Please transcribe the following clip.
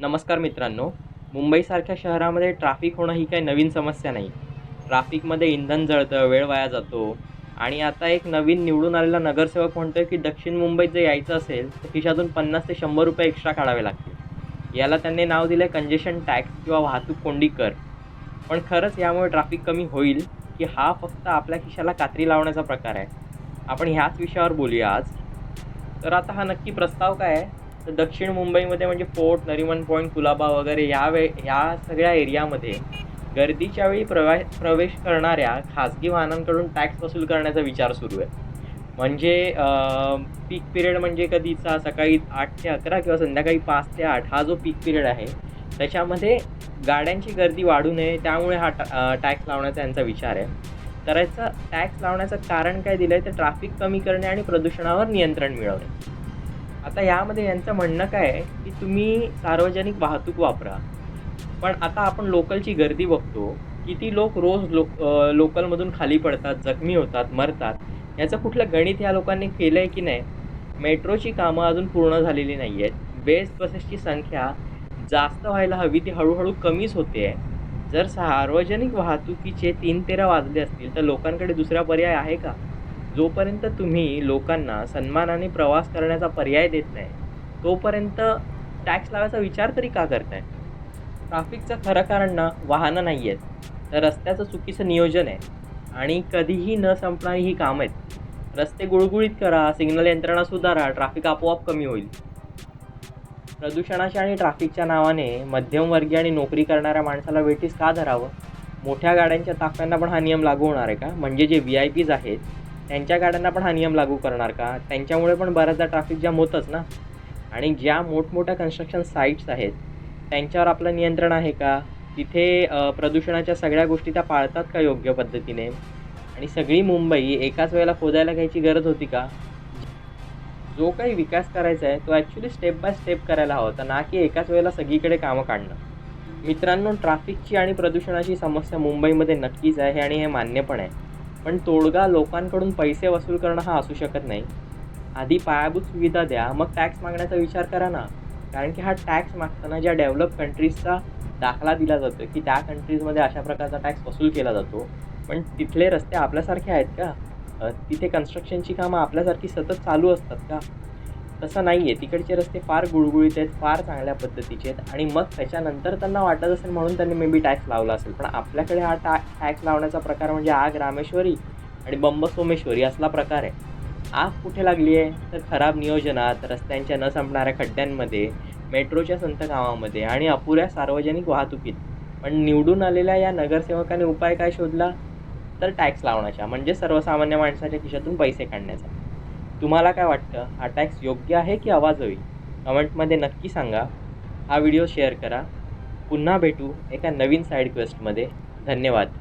नमस्कार मित्रांनो. मुंबईसारख्या शहरामध्ये ट्राफिक होणं ही काही नवीन समस्या नाही. ट्राफिकमध्ये इंधन जळतं वेळ वाया जातो. आणि आता एक नवीन निवडून आलेला नगरसेवक म्हणतोय की दक्षिण मुंबईत जर यायचं असेल तर खिशातून पन्नास ते शंभर रुपये एक्स्ट्रा काढावे लागतील. याला त्यांनी नाव दिलं आहे कंजेशन टॅक्स किंवा वाहतूक कोंडी कर पण खरंच यामुळे ट्राफिक कमी होईल की हा फक्त आपल्या खिशाला कात्री लावण्याचा प्रकार आहे? आपण ह्याच विषयावर बोलूया आज. तर आता हा नक्की प्रस्ताव काय आहे? तर दक्षिण मुंबईमध्ये म्हणजे फोर्ट नरिमन पॉईंट कुलाबा वगैरे या वे ह्या सगळ्या एरियामध्ये गर्दीच्या वेळी प्रवा प्रवेश करणाऱ्या खाजगी वाहनांकडून टॅक्स वसूल करण्याचा विचार सुरू आहे. म्हणजे पीक पिरियड म्हणजे कधीचा? सकाळी आठ ते अकरा किंवा संध्याकाळी पाच ते आठ हा जो पीक पिरियड आहे त्याच्यामध्ये गाड्यांची गर्दी वाढू नये त्यामुळे हा टॅक्स लावण्याचा यांचा विचार आहे. तर याचा टॅक्स लावण्याचं कारण काय दिलं आहे तर ट्रॅफिक कमी करणे आणि प्रदूषणावर नियंत्रण मिळवणे. आता यामध्ये यांचं म्हणणं काय आहे की तुम्ही सार्वजनिक वाहतूक वापरा. पण आता आपण लोकलची गर्दी बघतो किती लोक रोज लो लोकलमधून खाली पडतात जखमी होतात मरतात. याचं कुठलं गणित या लोकांनी केलं आहे की नाही? मेट्रोची कामं अजून पूर्ण झालेली नाही आहेत बेस्ट बसेसची संख्या जास्त व्हायला हवी ती हळूहळू कमीच होते आहे. जर सार्वजनिक वाहतुकीचे तीन तेरा वाजले असतील तर लोकांकडे दुसरा पर्याय आहे का? जोपर्यंत तुम्ही लोकांना सन्मानाने प्रवास करण्याचा पर्याय देत नाही तोपर्यंत टॅक्स लावायचा विचार तरी का करताय? ट्राफिकचं खरं कारण ना वाहनं नाही आहेत तर रस्त्याचं चुकीचं नियोजन आहे. आणि कधीही न संपणारी ही कामं आहेत. रस्ते गुळगुळीत करा सिग्नल यंत्रणा सुधारा ट्राफिक आपोआप कमी होईल. प्रदूषणाच्या आणि ट्राफिकच्या नावाने मध्यमवर्गीय आणि नोकरी करणाऱ्या माणसाला वेठीस का धरावं? मोठ्या गाड्यांच्या ताफ्यांना पण हा नियम लागू होणार आहे का? म्हणजे जे व्ही आय पीज आहेत त्यांच्या गाड्यांना पण हा नियम लागू करणार का? त्यांच्यामुळे पण बऱ्याचदा ट्रॅफिक जाम होतंच ना? आणि ज्या मोठमोठ्या कन्स्ट्रक्शन साईट्स आहेत त्यांच्यावर आपलं नियंत्रण आहे का? तिथे प्रदूषणाच्या सगळ्या गोष्टी त्या पाळतात का योग्य पद्धतीने? आणि सगळी मुंबई एकाच वेळेला खोदायला घ्यायची गरज होती का? जो काही विकास करायचा आहे तो ॲक्च्युली स्टेप बाय स्टेप करायला हवा होता ना की एकाच वेळेला सगळीकडे कामं काढणं. मित्रांनो ट्रॅफिकची आणि प्रदूषणाची समस्या मुंबईमध्ये नक्कीच आहे आणि हे मान्य पण आहे. पण तोडगा लोकांकडून पैसे वसूल करणं हा असू शकत नाही. आधी पायाभूत सुविधा द्या मग टॅक्स मागण्याचा विचार करा ना. कारण की हा टॅक्स मागताना ज्या डेव्हलप कंट्रीजचा दाखला दिला जातो की त्या कंट्रीजमध्ये अशा प्रकारचा टॅक्स वसूल केला जातो. पण तिथले रस्ते आपल्यासारखे आहेत का? तिथे कन्स्ट्रक्शनची कामं आपल्यासारखी सतत चालू असतात का? तसं नाही आहे तिकडचे रस्ते फार गुळगुळीत आहेत फार चांगल्या पद्धतीचे आहेत आणि मग त्याच्यानंतर त्यांना वाटत असेल म्हणून त्यांनी मे बी टॅक्स लावला असेल. पण आपल्याकडे हा टा टॅक्स लावण्याचा प्रकार म्हणजे आग रामेश्वरी आणि बंब सोमेश्वरी असला प्रकार आहे. आग कुठे लागली आहे? तर खराब नियोजनात रस्त्यांच्या न संपणाऱ्या खड्ड्यांमध्ये मेट्रोच्या संत गावामध्ये आणि अपुऱ्या सार्वजनिक वाहतुकीत. पण निवडून आलेल्या या नगरसेवकाने उपाय काय शोधला? तर टॅक्स लावण्याचा म्हणजे सर्वसामान्य माणसाच्या खिशातून पैसे काढण्याचा. तुम्हाला काय वाटतं? हा टॅक्स योग्य आहे की अवाजवी कमेंटमध्ये नक्की सांगा. हा व्हिडिओ शेअर करा. पुन्हा भेटू एका नवीन साईड क्वेस्टमध्ये धन्यवाद.